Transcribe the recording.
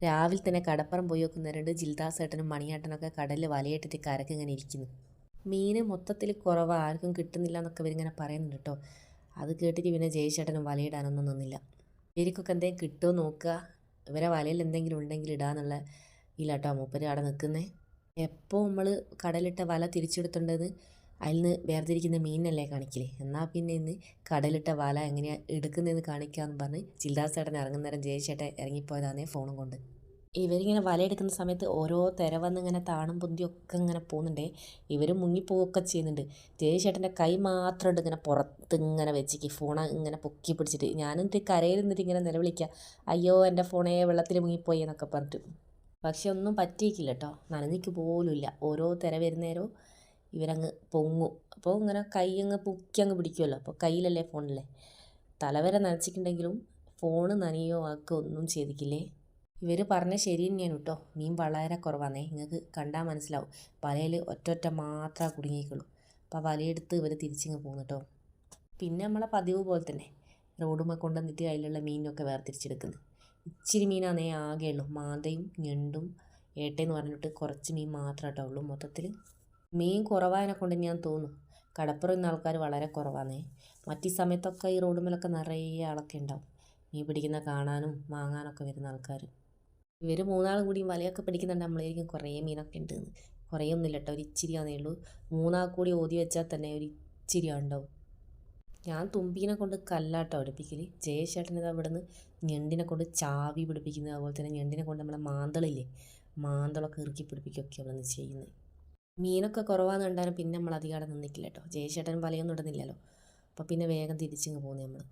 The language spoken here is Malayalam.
രാവിലെ തന്നെ കടപ്പുറം പോയി നോക്കുന്നവരുണ്ട്. ജിൽദാസേട്ടനും മണിയേട്ടനൊക്കെ കടലിൽ വലയിട്ടിട്ട് കരക്ക് ഇങ്ങനെ ഇരിക്കുന്നു. മീൻ മൊത്തത്തിൽ കുറവ് ആർക്കും കിട്ടുന്നില്ല എന്നൊക്കെ ഇവരിങ്ങനെ പറയുന്നുണ്ട് കേട്ടോ. അത് കേട്ടിട്ട് പിന്നെ ജയചേട്ടനും വലയിടാനൊന്നും നിന്നില്ല. ഇവർക്കൊക്കെ എന്തെങ്കിലും കിട്ടുമോ നോക്കുക. ഇവരെ വലയിൽ എന്തെങ്കിലും ഉണ്ടെങ്കിൽ ഇടാന്നുള്ള ഇല്ല കേട്ടോ മൂപ്പര് അവിടെ നിൽക്കുന്നത് എപ്പോൾ നമ്മൾ കടലിട്ട വല തിരിച്ചെടുത്തുണ്ടെന്ന് അതിൽ നിന്ന് വേർതിരിക്കുന്ന മീനല്ലേ കാണിക്കില്ലേ എന്നാൽ പിന്നെ ഇന്ന് കടലിട്ട വല എങ്ങനെയാണ് എടുക്കുന്നതെന്ന് കാണിക്കാമെന്ന് പറഞ്ഞ് ജിൽദാസേട്ടൻ ഇറങ്ങുന്നേരം ജയചേട്ടൻ ഇറങ്ങിപ്പോയതാണേ ഫോണും കൊണ്ട്. ഇവരിങ്ങനെ വലയെടുക്കുന്ന സമയത്ത് ഓരോ തിര വന്ന് ഇങ്ങനെ താണും പൊന്തിയൊക്കെ ഇങ്ങനെ പോകുന്നുണ്ടേ ഇവർ മുങ്ങിപ്പോവുകയൊക്കെ ചെയ്യുന്നുണ്ട്. ജയചേട്ടന്റെ കൈ മാത്രം ഉണ്ട് ഇങ്ങനെ പുറത്ത് ഇങ്ങനെ വെച്ചിക്ക്. ഫോൺ ഇങ്ങനെ പൊക്കി പിടിച്ചിട്ട്. ഞാനെന്നിട്ട് കരയിൽ നിന്നിട്ട് ഇങ്ങനെ നിലവിളിക്കുക അയ്യോ എന്റെ ഫോണേ വെള്ളത്തിൽ മുങ്ങിപ്പോയി എന്നൊക്കെ പറഞ്ഞിട്ട്. പക്ഷെ ഒന്നും പറ്റിയിട്ടില്ല കേട്ടോ നനഞ്ഞിക്ക് പോലുമില്ല. ഓരോ തിര വരുന്നേരവും ഇവരങ്ങ് പൊങ്ങും. അപ്പോൾ ഇങ്ങനെ കൈ അങ്ങ് പൊക്കി അങ്ങ് പിടിക്കുമല്ലോ അപ്പോൾ കയ്യിലല്ലേ ഫോണല്ലേ? തലവരെ നനച്ചിട്ടുണ്ടെങ്കിലും ഫോണ് നനയോ ആക്കോ ഒന്നും ചെയ്തിക്കില്ലേ ഇവർ പറഞ്ഞ ശരി തന്നെയാണ് കേട്ടോ. മീൻ വളരെ കുറവാണേ നിങ്ങൾക്ക് കണ്ടാൽ മനസ്സിലാവും. വലയിൽ ഒറ്റൊറ്റ മാത്രമേ കുടുങ്ങിക്കുള്ളൂ അപ്പോൾ വലയെടുത്ത് ഇവർ തിരിച്ചിങ്ങ് പോകുന്നു കേട്ടോ. പിന്നെ നമ്മളെ പതിവ് പോലെ തന്നെ റോഡുമ്മ കൊണ്ടുവന്നിട്ട് അതിലുള്ള മീനൊക്കെ വേർതിരിച്ചെടുക്കുന്നത് ഇച്ചിരി മീനാണേ ആകെ ഉള്ളൂ മാന്തയും ഞണ്ടും ഏട്ടയെന്ന് പറഞ്ഞിട്ട് കുറച്ച് മീൻ മാത്രമേ കേട്ടോ ഉള്ളൂ മൊത്തത്തിൽ മീൻ കുറവായതിനെ കൊണ്ട് ഞാൻ തോന്നുന്നു കടപ്പുറം ആൾക്കാർ വളരെ കുറവാണേ മറ്റു സമയത്തൊക്കെ ഈ റോഡ് മേലൊക്കെ നിറയെ ആളൊക്കെ ഉണ്ടാവും. മീൻ പിടിക്കുന്ന കാണാനും വാങ്ങാനൊക്കെ വരുന്ന ആൾക്കാർ ഇവർ മൂന്നാളും കൂടി വലയൊക്കെ പിടിക്കുന്നുണ്ട്. നമ്മളായിരിക്കും കുറേ മീനൊക്കെ ഉണ്ട് കുറേ ഒന്നുമില്ല കേട്ടോ. ഒരു ഇച്ചിരിയാണേ ഉള്ളൂ. മൂന്നാൾ കൂടി ഓതി വെച്ചാൽ തന്നെ ഒരു ഇച്ചിരി ഉണ്ടാവും ഞാൻ തുമ്പീനെ കൊണ്ട് കല്ലാട്ടോ അടുപ്പിക്കൽ ജയശേട്ടൻ അവിടെ നിന്ന് ഞണ്ടിനെ കൊണ്ട് ചാവി പിടിപ്പിക്കുന്നത്. അതുപോലെ തന്നെ ഞണ്ടിനെ കൊണ്ട് നമ്മളെ മാന്തളില്ലേ? മാന്തളൊക്കെ ഇറുക്കി പിടിപ്പിക്കുകയൊക്കെ അവിടെ നിന്ന് ചെയ്യുന്നത്. മീനൊക്കെ കുറവാന്ന് കണ്ടാലും പിന്നെ നമ്മൾ അധികം അവിടെ നിന്നിക്കില്ല കേട്ടോ ജയശേട്ടൻ വലയൊന്നും ഇടുന്നില്ലല്ലോ. അപ്പോൾ പിന്നെ വേഗം തിരിച്ചിങ്ങ് പോകുന്നു നമ്മൾ